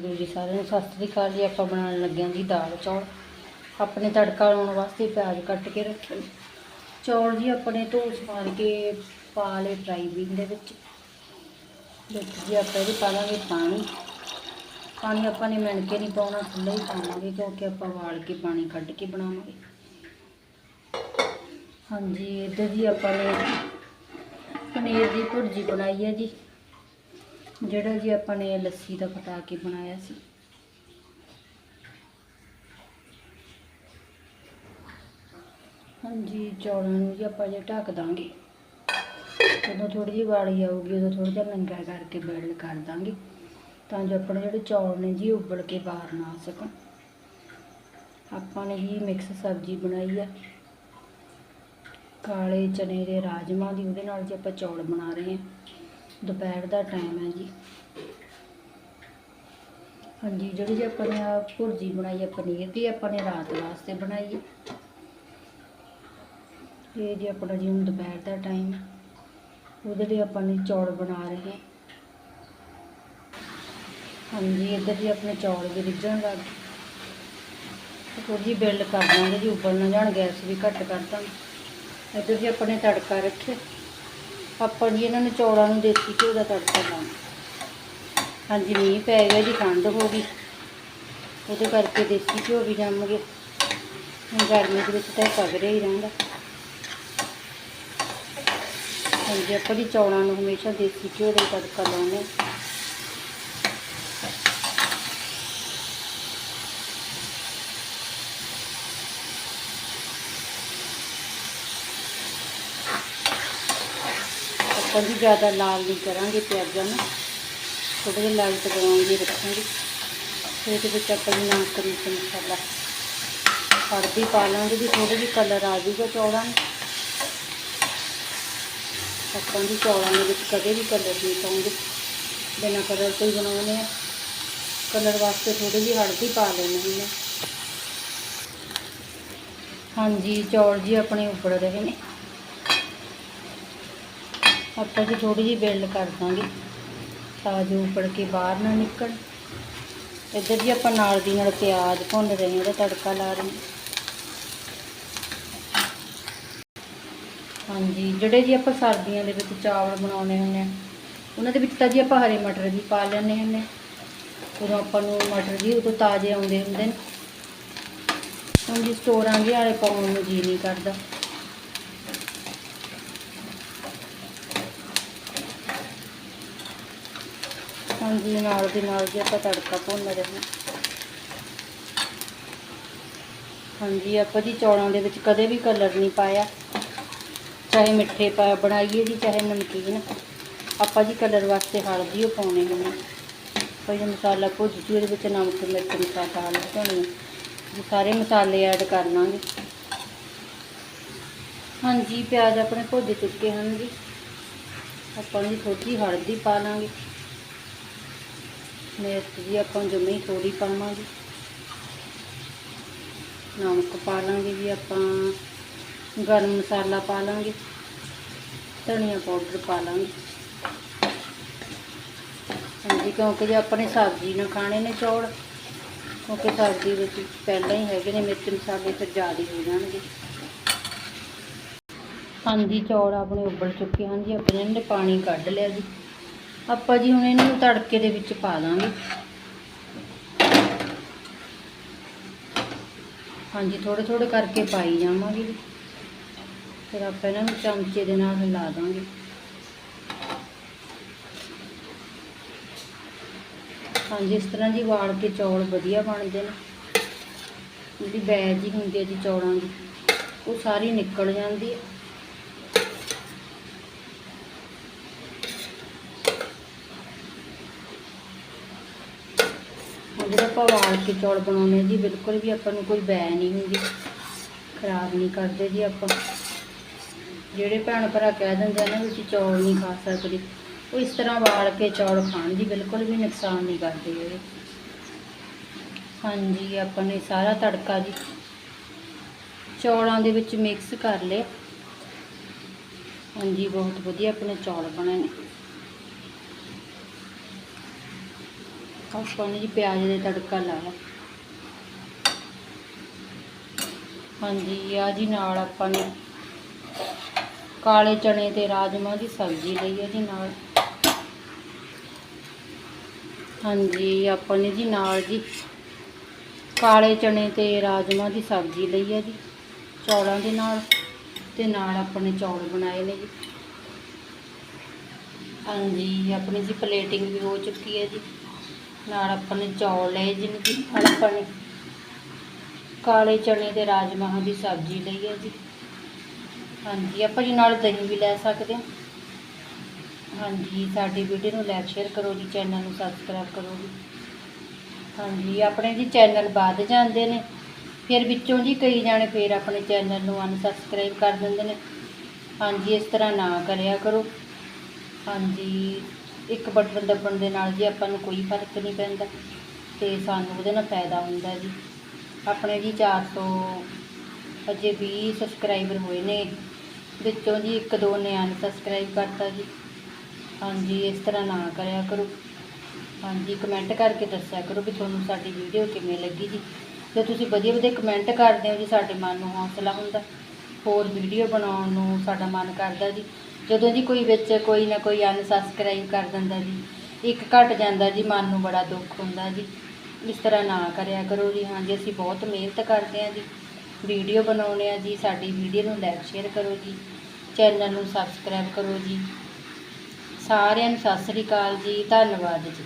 ਗੁਰੂ ਜੀ ਸਾਰਿਆਂ ਨੂੰ ਸਤਿ ਸ੍ਰੀ ਅਕਾਲ ਜੀ, ਆਪਾਂ ਬਣਾਉਣ ਲੱਗੇ ਹਾਂ ਜੀ ਦਾਲ, ਚੌਲ। ਆਪਣੇ ਤੜਕਾ ਲਾਉਣ ਵਾਸਤੇ ਪਿਆਜ਼ ਕੱਟ ਕੇ ਰੱਖੇ ਚੌਲ ਜੀ ਆਪਣੇ ਧੋ ਸਵਾਰ ਕੇ ਪਾ ਲਏ ਫਰਾਈ ਬੀਨ ਦੇ ਵਿੱਚ। ਵਿੱਚ ਜੀ ਆਪਾਂ ਇਹਦੇ ਪਾ ਲਾਂਗੇ ਪਾਣੀ। ਪਾਣੀ ਆਪਾਂ ਨੇ ਮਿਣ ਕੇ ਨਹੀਂ ਪਾਉਣਾ ਖੁੱਲ੍ਹਾ ਹੀ ਪਾਵਾਂਗੇ ਕਿਉਂਕਿ ਆਪਾਂ ਵਾਲ ਕੇ ਪਾਣੀ ਕੱਢ ਕੇ ਬਣਾਵਾਂਗੇ। ਹਾਂਜੀ, ਇੱਧਰ ਜੀ ਆਪਾਂ ਨੇ ਪਨੀਰ ਦੀ ਭੁਰਜੀ ਬਣਾਈ ਹੈ ਜੀ। ਜਿਹੜਾ ਜੀ ਆਪਾਂ ਨੇ ਲੱਸੀ ਦਾ ਫਟਾ ਕੇ ਬਣਾਇਆ ਸੀ। ਹਾਂਜੀ, ਚੌਲਾਂ ਨੂੰ ਜੀ ਆਪਾਂ ਜੇ ਢੱਕ ਦਾਂਗੇ। ਜਦੋਂ ਥੋੜੀ ਜਿਹੀ ਵਾਲੀ ਆਊਗੀ, ਉਦੋਂ ਥੋੜਾ ਜਿਹਾ ਨੰਗਾ ਕਰਕੇ ਬੈਲ ਕਰ ਦਾਂਗੇ। ਤਾਂ ਜੋ ਆਪਣੇ ਜਿਹੜੇ ਚੌਲ ਨੇ ਜੀ, ਉਬਲ ਕੇ ਬਾਹਰ ਨਾ ਆ ਸਕਣ। ਆਪਾਂ ਨੇ ਜੀ ਮਿਕਸ ਸਬਜ਼ੀ ਬਣਾਈ ਆ। ਕਾਲੇ ਚਨੇ ਦੇ ਰਾਜਮਾ ਦੀ, ਉਹਦੇ ਨਾਲ ਜੀ ਆਪਾਂ ਚੌਲ ਬਣਾ ਰਹੇ ਹਾਂ। ਦੁਪਹਿਰ ਦਾ ਟਾਈਮ ਹੈ ਜੀ। ਹਾਂਜੀ, ਜਿਹੜੀ ਜੀ ਆਪਾਂ ਨੇ ਭੁਰਜੀ ਬਣਾਈ ਹੈ ਪਨੀਰ ਦੀ, ਆਪਾਂ ਨੇ ਰਾਤ ਵਾਸਤੇ ਬਣਾਈ ਹੈ ਇਹ ਜੀ ਆਪਣਾ ਜੀ ਹੁਣ ਦੁਪਹਿਰ ਦਾ ਟਾਈਮ ਉਹਦੇ ਲਈ ਆਪਾਂ ਨੇ ਚੌਲ ਬਣਾ ਰਹੇ ਹਾਂਜੀ, ਇੱਧਰ ਜੀ ਆਪਣੇ ਚੌਲ ਵੀ ਰਿੱਝਣ ਲੱਗ ਗਏ। ਥੋੜੀ ਬਿਲਡ ਕਰ ਦਾਂਗੇ ਜੀ, ਉੱਬਲ ਨਾ ਜਾਣ, ਗੈਸ ਵੀ ਘੱਟ ਕਰ ਦਾਂਗੇ। ਇੱਧਰ ਜੀ ਆਪਣੇ ਤੜਕਾ ਰੱਖਿਆ। ਆਪਾਂ ਜੀ ਇਹਨਾਂ ਨੂੰ ਚੌਲਾਂ ਨੂੰ ਦੇਸੀ ਘਿਓ ਦਾ ਤੜਕਾ ਲਾਉਣਾ। ਹਾਂਜੀ, ਮੀਂਹ ਪੈ ਗਿਆ ਜੀ, ਠੰਡ ਹੋ ਗਈ। ਉਹਦੇ ਕਰਕੇ ਦੇਸੀ ਘਿਓ ਵੀ ਜੰਮ ਗਿਆ। ਹੁਣ ਗਰਮੀ ਦੇ ਵਿੱਚ ਤਾਂ ਇਹ ਪਗ ਰਿਹਾ ਹੀ ਰਹਿੰਦਾ। ਹਾਂਜੀ, ਆਪਾਂ ਜੀ ਚੌਲਾਂ ਨੂੰ ਹਮੇਸ਼ਾ ਦੇਸੀ ਘਿਓ ਦਾ ਤੜਕਾ ਲਾਉਂਦੇ ਆਪਾਂ ਜ਼ਿਆਦਾ ਲਾਲ ਨਹੀਂ ਕਰਾਂਗੇ ਪਿਆਜ਼ਾਂ ਨੂੰ ਥੋੜ੍ਹੇ ਜਿਹਾ ਲਾਲ ਬਰਾਊਨ ਰੱਖਾਂਗੇ। ਫਿਰ ਇਹਦੇ ਵਿੱਚ ਆਪਾਂ ਜੀ ਨਮਕ ਮਸਾਲਾ ਹਲਦੀ ਪਾ ਲਾਂਗੇ ਜੀ ਥੋੜ੍ਹੀ ਜਿਹੀ ਕਲਰ ਆ ਜੂਗਾ ਚੌਲਾਂ ਨੂੰ। ਆਪਾਂ ਜੀ ਚੌਲਾਂ ਦੇ ਵਿੱਚ ਕਦੇ ਵੀ ਕਲਰ ਨਹੀਂ ਪਾਉਂਦੇ। ਬਿਨਾਂ ਕਲਰ ਤੋਂ ਹੀ ਬਣਾਉਂਦੇ ਆ ਕਲਰ ਵਾਸਤੇ ਥੋੜੀ ਜਿਹੀ ਹਲਦੀ ਪਾ ਲੈਣੀ ਹੁੰਦੇ ਹਾਂਜੀ, ਚੌਲ ਜੀ ਆਪਣੇ ਉੱਪਰ ਰਹੇ ਨੇ। ਆਪਾਂ ਜੀ ਥੋੜੀ ਜਿਹੀ ਬਿਲਡ ਕਰ ਦਾਂਗੇ। ਤਾਂ ਜੋ ਉੱਪੜ ਕੇ ਬਾਹਰ ਨਾ ਨਿਕਲ। ਇੱਧਰ ਜੀ ਆਪਾਂ ਨਾਲ ਦੀ ਨਾਲ ਪਿਆਜ਼ ਭੁੰਨ ਰਹੇ ਹਾਂ, ਉਹਦਾ ਤੜਕਾ ਲਾ ਰਹੇ ਹਾਂਜੀ, ਜਿਹੜੇ ਜੀ ਆਪਾਂ ਸਰਦੀਆਂ ਦੇ ਵਿੱਚ ਚਾਵਲ ਬਣਾਉਣੇ ਹੁੰਦੇ ਆ ਉਹਨਾਂ ਦੇ ਵਿੱਚ ਤਾਂ ਜੀ ਆਪਾਂ ਹਰੇ ਮਟਰ ਵੀ ਪਾ ਲੈਂਦੇ ਹੁੰਦੇ ਉਦੋਂ ਆਪਾਂ ਨੂੰ ਮਟਰ ਜੀ ਉਦੋਂ ਤਾਜ਼ੇ ਆਉਂਦੇ ਹੁੰਦੇ ਨੇ। ਹੁਣ ਜੀ ਸਟੋਰਾਂ ਜੀ ਵਾਲੇ ਪਾਉਣ ਨੂੰ ਜੀ ਨਹੀਂ ਕਰਦਾ। ਹਾਂਜੀ, ਨਾਲ ਦੀ ਨਾਲ ਜੀ ਆਪਾਂ ਤੜਕਾ ਭੁੰਨ ਰਹੇ ਹਾਂ ਹਾਂਜੀ, ਆਪਾਂ ਜੀ ਚੌਲਾਂ ਦੇ ਵਿੱਚ ਕਦੇ ਵੀ ਕਲਰ ਨਹੀਂ ਪਾਇਆ। ਚਾਹੇ ਮਿੱਠੇ ਪਾ, ਬਣਾਈਏ ਜੀ, ਚਾਹੇ ਨਮਕੀਨ। ਆਪਾਂ ਜੀ ਕਲਰ ਵਾਸਤੇ ਹਲਦੀ ਉਹ ਪਾਉਣੇ ਹੁੰਦੇ ਕੋਈ ਮਸਾਲਾ ਭੁੱਜ ਜੂ, ਉਹਦੇ ਵਿੱਚ ਨਮਕ, ਮਿਰਚ, ਮਸਾਲਾ ਹਲਦੀ ਪਾਉਣੀ ਜੀ ਸਾਰੇ ਮਸਾਲੇ ਐਡ ਕਰ ਲਾਂਗੇ ਹਾਂਜੀ, ਪਿਆਜ਼ ਆਪਣੇ ਭੁੱਜ ਚੁੱਕੇ ਹਨ ਜੀ। ਆਪਾਂ ਜੀ ਥੋੜੀ ਹਲਦੀ ਪਾ ਲਾਂਗੇ। ਮਿਰਚ ਜੀ ਆਪਾਂ ਜਮੀ ਥੋੜੀ ਪਾਵਾਂਗੇ। ਨਮਕ ਪਾ ਲਾਂਗੇ ਜੀ ਆਪਾਂ, ਗਰਮ ਮਸਾਲਾ ਪਾ ਲਾਂਗੇ, ਧਨੀਆ ਪਾਊਡਰ ਪਾ ਲਾਂਗੇ। ਹਾਂਜੀ, ਕਿਉਂਕਿ ਜੇ ਆਪਣੇ ਸਬਜ਼ੀ ਨਾਲ ਖਾਣੇ ਨੇ ਚੌਲ, ਕਿਉਂਕਿ ਸਬਜ਼ੀ ਵਿੱਚ ਪਹਿਲਾਂ ਹੀ ਹੈਗੇ ਨੇ, ਮਿਰਚ ਮਸਾਲੇ ਫਿਰ ਜ਼ਿਆਦਾ ਹੋ ਜਾਣਗੇ। ਹਾਂਜੀ, ਚੌਲ ਆਪਣੇ ਉੱਬਲ ਚੁੱਕੇ ਹਨ ਜੀ, ਆਪਣੇ ਨੇ ਪਾਣੀ ਕੱਢ ਲਿਆ ਜੀ। ਆਪਾਂ ਜੀ ਹੁਣ ਇਹਨੂੰ ਤੜਕੇ ਦੇ ਵਿੱਚ ਪਾ ਦਾਂਗੇ। ਹਾਂਜੀ ਥੋੜੇ ਥੋੜੇ ਕਰਕੇ ਪਾਈ ਜਾਵਾਂਗੇ। ਜੀ ਫਿਰ ਆਪਾਂ ਇਹਨਾਂ ਨੂੰ ਚਮਚੇ ਦੇ ਨਾਲ ਹਿਲਾ ਦਾਂਗੇ। ਹਾਂਜੀ, ਇਸ ਤਰ੍ਹਾਂ ਜੀ ਵਾਲ ਕੇ ਚੌਲ ਵਧੀਆ ਬਣਦੇ ਨੇ। ਜਿਹੜੀ ਬੈਜ ਹੀ ਹੁੰਦੀ ਹੈ ਜੀ ਚੌਲਾਂ ਦੀ, ਉਹ ਸਾਰੀ ਨਿਕਲ ਜਾਂਦੀ ਹੈ। ਜਿਹੜਾ ਆਪਾਂ ਵਾਲ ਕੇ ਚੌਲ ਬਣਾਉਂਦੇ ਜੀ, ਬਿਲਕੁਲ ਵੀ ਆਪਾਂ ਨੂੰ ਕੋਈ ਬੈ ਨਹੀਂ ਹੁੰਦੀ, ਖਰਾਬ ਨਹੀਂ ਕਰਦੇ ਜੀ ਆਪਾਂ। ਜਿਹੜੇ ਭੈਣ ਭਰਾ ਕਹਿ ਦਿੰਦੇ ਆ ਨਾ ਵੀ ਚੌਲ ਨਹੀਂ ਖਾ ਸਕਦੇ, ਉਹ ਇਸ ਤਰ੍ਹਾਂ ਵਾਲ ਕੇ ਚੌਲ ਖਾਣ ਦੀ ਬਿਲਕੁਲ ਵੀ ਨੁਕਸਾਨ ਨਹੀਂ ਕਰਦੇ ਇਹ। ਹਾਂਜੀ, ਆਪਾਂ ਨੇ ਸਾਰਾ ਤੜਕਾ ਜੀ ਚੌਲਾਂ ਦੇ ਵਿੱਚ ਮਿਕਸ ਕਰ ਲਏ ਹਾਂਜੀ, ਬਹੁਤ ਵਧੀਆ ਆਪਣੇ ਚੌਲ ਬਣੇ ਨੇ। ਆਪਾਂ ਨੇ ਜੀ ਪਿਆਜ਼ ਦੇ ਤੜਕਾ ਲਾਇਆ ਹਾਂਜੀ, ਆ ਜੀ ਨਾਲ ਆਪਾਂ ਨੇ ਕਾਲੇ ਚਣੇ ਤੇ ਰਾਜਮਾ ਦੀ ਸਬਜ਼ੀ ਲਈ ਹੈ ਜੀ ਨਾਲ। ਹਾਂਜੀ, ਆਪਾਂ ਨੇ ਜੀ ਨਾਲ ਜੀ ਕਾਲੇ ਚਣੇ ਤੇ ਰਾਜਮਾ ਦੀ ਸਬਜ਼ੀ ਲਈ ਹੈ ਜੀ, ਚੌਲਾਂ ਦੇ ਨਾਲ ਤੇ ਨਾਲ ਆਪਾਂ ਨੇ ਚੌਲ ਬਣਾਏ ਨੇ ਜੀ। ਹਾਂਜੀ, ਆਪਣੀ ਜੀ ਪਲੇਟਿੰਗ ਵੀ ਹੋ ਚੁੱਕੀ ਹੈ ਜੀ। ਨਾਲ ਆਪਾਂ ਨੇ ਚੌਲ ਲਏ ਜਿਵੇਂ ਨੇ ਜੀ ਆਪਾਂ ਨੇ ਕਾਲੇ ਚਣੇ ਤੇ ਰਾਜਮਾਹਾਂ ਦੀ ਸਬਜ਼ੀ ਲਈ ਹੈ ਜੀ। ਹਾਂਜੀ, ਆਪਾਂ ਜੀ ਨਾਲ ਦਹੀਂ ਵੀ ਲੈ ਸਕਦੇ ਹਾਂ। ਹਾਂਜੀ, ਸਾਡੀ ਵੀਡੀਓ ਨੂੰ ਲਾਈਕ, ਸ਼ੇਅਰ ਕਰੋ ਜੀ, ਚੈਨਲ ਨੂੰ ਸਬਸਕ੍ਰਾਈਬ ਕਰੋ ਜੀ। ਹਾਂਜੀ, ਆਪਣੇ ਜੀ ਚੈਨਲ ਵੱਧ ਜਾਂਦੇ ਨੇ, ਫਿਰ ਵਿੱਚੋਂ ਜੀ ਕਈ ਜਾਣੇ ਫਿਰ ਆਪਣੇ ਚੈਨਲ ਨੂੰ ਅਨਸਬਸਕ੍ਰਾਈਬ ਕਰ ਦਿੰਦੇ ਨੇ। ਹਾਂਜੀ, ਇਸ ਤਰ੍ਹਾਂ ਨਾ ਕਰਿਆ ਕਰੋ। ਹਾਂਜੀ। ਇੱਕ ਬਟਨ ਦੱਬਣ ਦੇ ਨਾਲ ਜੀ ਆਪਾਂ ਨੂੰ ਕੋਈ ਫ਼ਰਕ ਨਹੀਂ ਪੈਂਦਾ ਤੇ ਸਾਨੂੰ ਉਹਦੇ ਨਾਲ ਫਾਇਦਾ ਹੁੰਦਾ ਜੀ। ਆਪਣੇ ਜੀ 400 ਅਜੇ 20 ਸਬਸਕ੍ਰਾਈਬਰ ਹੋਏ ਨੇ, ਵਿੱਚੋਂ ਜੀ ਇੱਕ ਦੋ ਨੇ ਅਨਸਬਸਕ੍ਰਾਈਬ ਕਰਤਾ ਜੀ। ਹਾਂਜੀ, ਇਸ ਤਰ੍ਹਾਂ ਨਾ ਕਰਿਆ ਕਰੋ। ਹਾਂਜੀ ਕਮੈਂਟ ਕਰਕੇ ਦੱਸਿਆ ਕਰੋ ਵੀ ਤੁਹਾਨੂੰ ਸਾਡੀ ਵੀਡੀਓ ਕਿਵੇਂ ਲੱਗੀ ਜੀ। ਜੇ ਤੁਸੀਂ ਵਧੀਆ ਵਧੀਆ ਕਮੈਂਟ ਕਰਦੇ ਹੋ ਜੀ, ਸਾਡੇ ਮਨ ਨੂੰ ਹੌਸਲਾ ਹੁੰਦਾ। ਹੋਰ ਵੀਡੀਓ ਬਣਾਉਣ ਨੂੰ ਸਾਡਾ ਮਨ ਕਰਦਾ ਜੀ। ਜਦੋਂ ਜੀ ਕੋਈ ਵਿੱਚ ਕੋਈ ਨਾ ਕੋਈ ਅਨਸਬਸਕ੍ਰਾਈਬ ਕਰ ਦਿੰਦਾ ਜੀ, ਇੱਕ ਘਟ ਜਾਂਦਾ ਜੀ, ਮਨ ਨੂੰ ਬੜਾ ਦੁੱਖ ਹੁੰਦਾ ਜੀ। ਇਸ ਤਰ੍ਹਾਂ ਨਾ ਕਰਿਆ ਕਰੋ ਜੀ ਹਾਂਜੀ ਅਸੀਂ ਬਹੁਤ ਮਿਹਨਤ ਕਰਦੇ ਹਾਂ ਜੀ। ਵੀਡੀਓ ਬਣਾਉਂਦੇ ਆ ਜੀ, ਸਾਡੀ ਵੀਡੀਓ ਨੂੰ ਲਾਈਕ ਸ਼ੇਅਰ ਕਰੋ ਜੀ। ਚੈਨਲ ਨੂੰ ਸਬਸਕ੍ਰਾਈਬ ਕਰੋ ਜੀ। ਸਾਰਿਆਂ ਨੂੰ ਸਤਿ ਸ੍ਰੀ ਅਕਾਲ ਜੀ, ਧੰਨਵਾਦ ਜੀ।